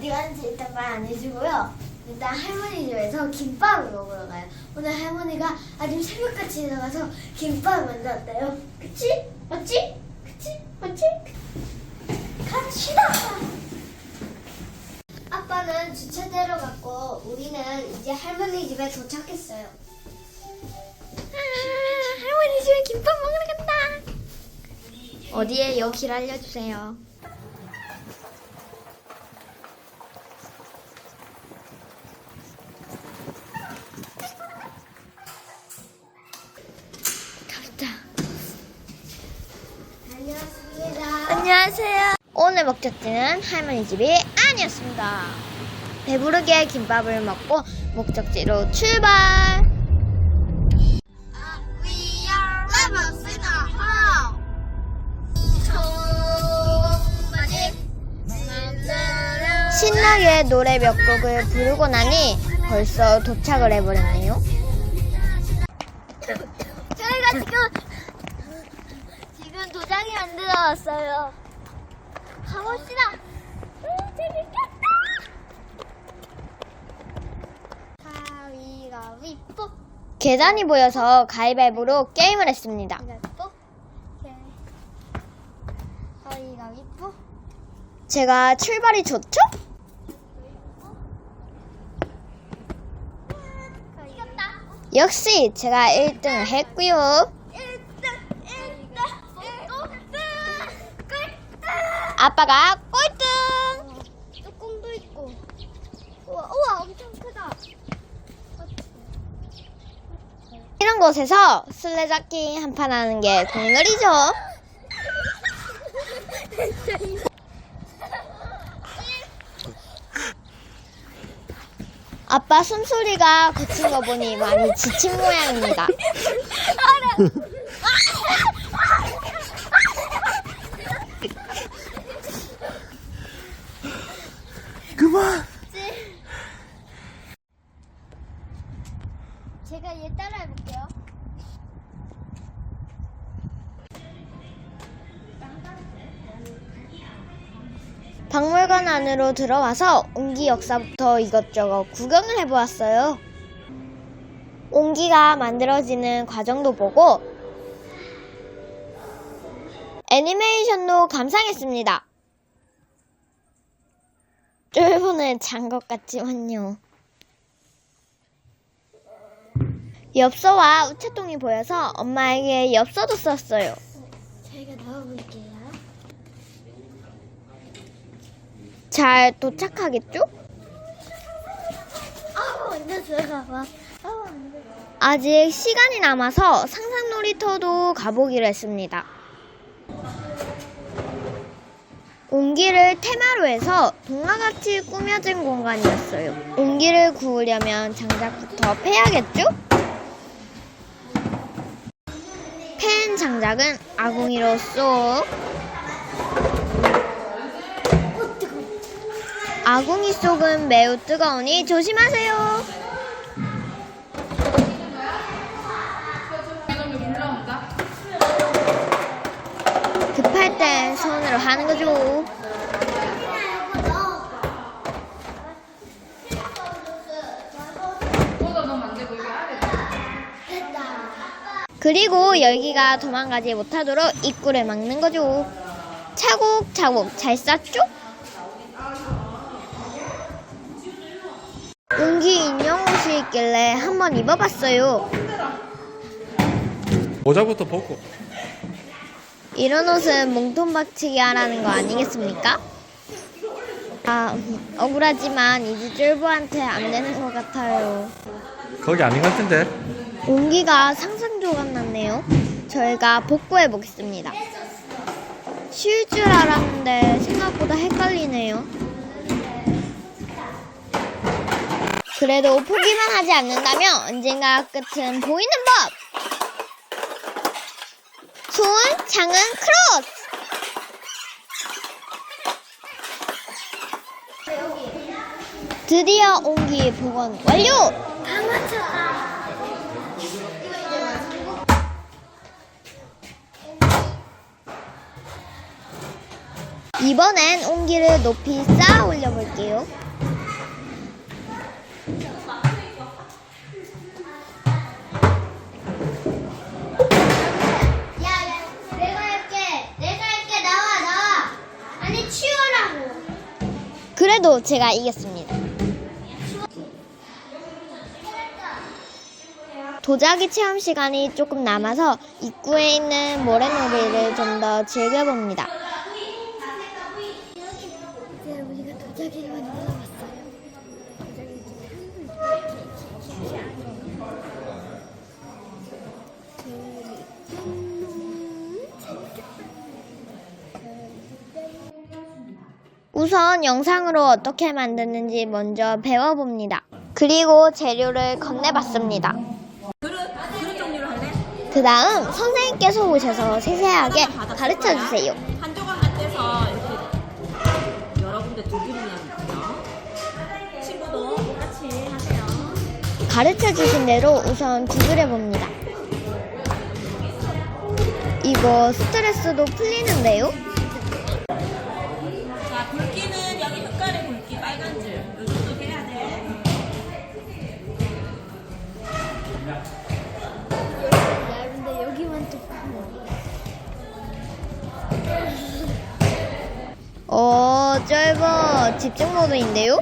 어디 가는지 일단 말 안 해주고요. 일단 할머니 집에서 김밥을 먹으러 가요. 오늘 할머니가 아주 새벽같이 일어나서 김밥 만들었대요. 그치? 맞지? 그치? 맞지? 갑시다! 아빠는 주차대로 갔고 우리는 이제 할머니 집에 도착했어요. 아, 할머니 집에 김밥 먹으러 간다. 어디에요? 길 알려주세요. 가보자. 안녕하세요. 오늘 목적지는 할머니 집이 아니었습니다. 배부르게 김밥을 먹고 목적지로 출발. Home. 신나게 노래 몇 곡을 부르고 나니 벌써 도착을 해버렸네요. 저희가 지금 지금 도장이 안 들어 왔어요. 가봅시다. 음, 재밌겠다. 가위가위뽀. 계단이 보여서 가위바위보로 게임을 했습니다. 가위가위뽀. 제가 출발이 좋죠? 역시 제가 1등을 했고요. 아빠가 꼴등. 뚜껑도 있고. 우와, 우와 엄청 크다. 이런 곳에서 술래잡기 한 판 하는 게 공놀이죠. 아빠 숨소리가 그친 거 보니 많이 지친 모양입니다. 그만. 제가 얘 따라 해볼게요. 박물관 안으로 들어와서 옹기 역사부터 이것저것 구경을 해보았어요. 옹기가 만들어지는 과정도 보고 애니메이션도 감상했습니다. 쫄보는 잔것 같지만요. 엽서와 우체통이 보여서 엄마에게 엽서도 썼어요. 제가 넣어볼게요. 잘 도착하겠죠? 아직 시간이 남아서 상상 놀이터도 가보기로 했습니다. 옹기를 테마로 해서 동화같이 꾸며진 공간이었어요. 옹기를 구우려면 장작부터 패야겠죠? 팬 장작은 아궁이로 쏙. 아궁이 속은 매우 뜨거우니 조심하세요. 급할 땐 손으로 하는 거죠. 그리고 열기가 도망가지 못하도록 입구를 막는 거죠. 차곡차곡 잘 쌌죠? 웅기 인형 옷이 있길래 한번 입어봤어요. 모자부터 벗고. 이런 옷은 몸통 박치기 하라는 거 아니겠습니까? 아, 억울하지만 이제 쫄보한테 안 되는 것 같아요. 거기 아닌 것 같은데. 온기가 상상조각 났네요. 저희가 복구해 보겠습니다. 쉬울 줄 알았는데 생각보다 헷갈리네요. 그래도 포기만 하지 않는다면 언젠가 끝은 보이는 법! 손, 장은 크로스! 드디어 온기 복원 완료! 이번엔 온기를 높이 쌓아 올려 볼게요. 제가 이겼습니다. 도자기 체험 시간이 조금 남아서 입구에 있는 모래놀이를 좀 더 즐겨봅니다. 우선 영상으로 어떻게 만드는지 먼저 배워봅니다. 그리고 재료를 건네봤습니다. 그 다음 선생님께서 오셔서 세세하게 가르쳐 주세요. 한 조각만 떼서 이렇게 여러 군데 두기면 돼요. 친구도 똑같이 하세요. 가르쳐 주신 대로 우선 두드려 봅니다. 이거 스트레스도 풀리는데요? 어, 짧아. 집중 모드인데요?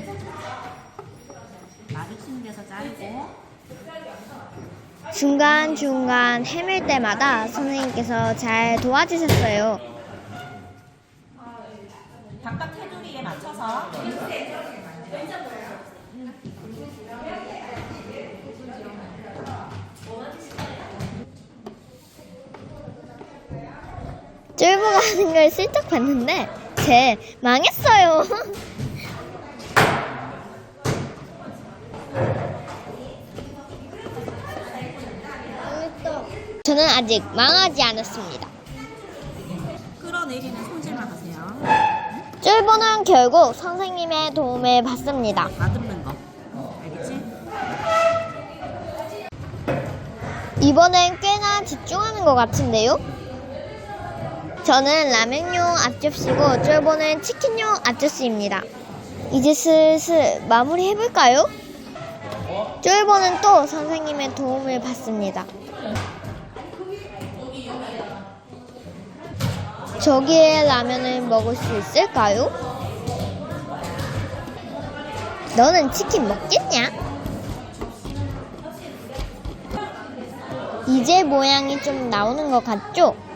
마주치는 데서 자르고. 중간중간 헤맬 때마다 선생님께서 잘 도와주셨어요. 바깥 테두리에 맞춰서. 쫄보가 하는 걸 슬쩍 봤는데 제 망했어요. 저는 아직 망하지 않았습니다. 끌어내리는 손질만 하세요. 쫄보는 결국 선생님의 도움을 받습니다. 다듬는 거. 알겠지? 이번엔 꽤나 집중하는 것 같은데요? 저는 라면용 앞접시고 쫄보는 치킨용 앞접시입니다. 이제 슬슬 마무리 해볼까요? 쫄보는 또 선생님의 도움을 받습니다. 저기에 라면을 먹을 수 있을까요? 너는 치킨 먹겠냐? 이제 모양이 좀 나오는 것 같죠?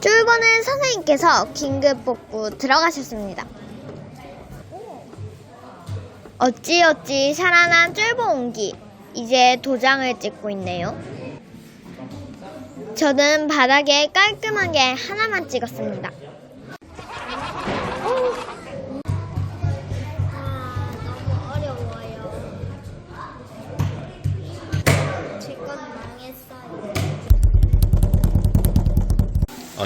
쫄보는 선생님께서 긴급 복구 들어가셨습니다. 어찌어찌 살아난 쫄보 온기. 이제 도장을 찍고 있네요. 저는 바닥에 깔끔하게 하나만 찍었습니다.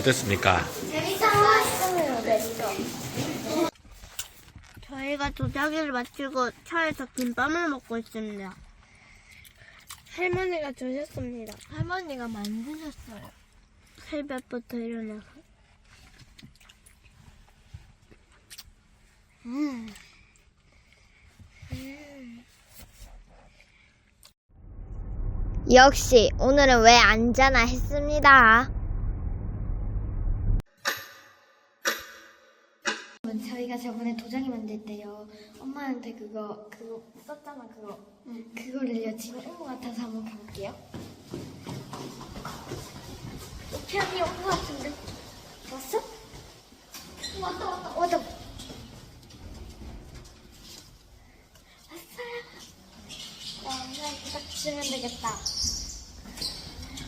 어땠습니까? 재밌었어요. 저희가 도자기를 마치고 차에서 김밥을 먹고 있습니다. 할머니가 주셨습니다. 할머니가 만드셨어요. 새벽부터 일어나서. 역시 오늘은 왜 앉아나 했습니다. 저희가 저번에 도장이 만들 때요 엄마한테 그거 그거 썼잖아 그거 그거를요 지금 온 것 같아서 한번 가볼게요. 편이 온 것 같은데 왔어? 왔다 왔다 왔다 왔어요. 네, 딱 주면 되겠다.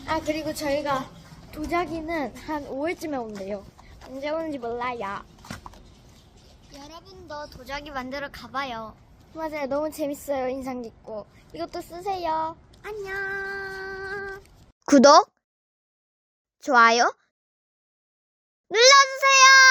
아, 그리고 저희가 도자기는 한 5일쯤에 온대요. 언제 오는지 몰라요. 여러분도 도자기 만들어 가봐요. 맞아요. 너무 재밌어요. 인상 깊고. 이것도 쓰세요. 안녕. 구독, 좋아요, 눌러주세요.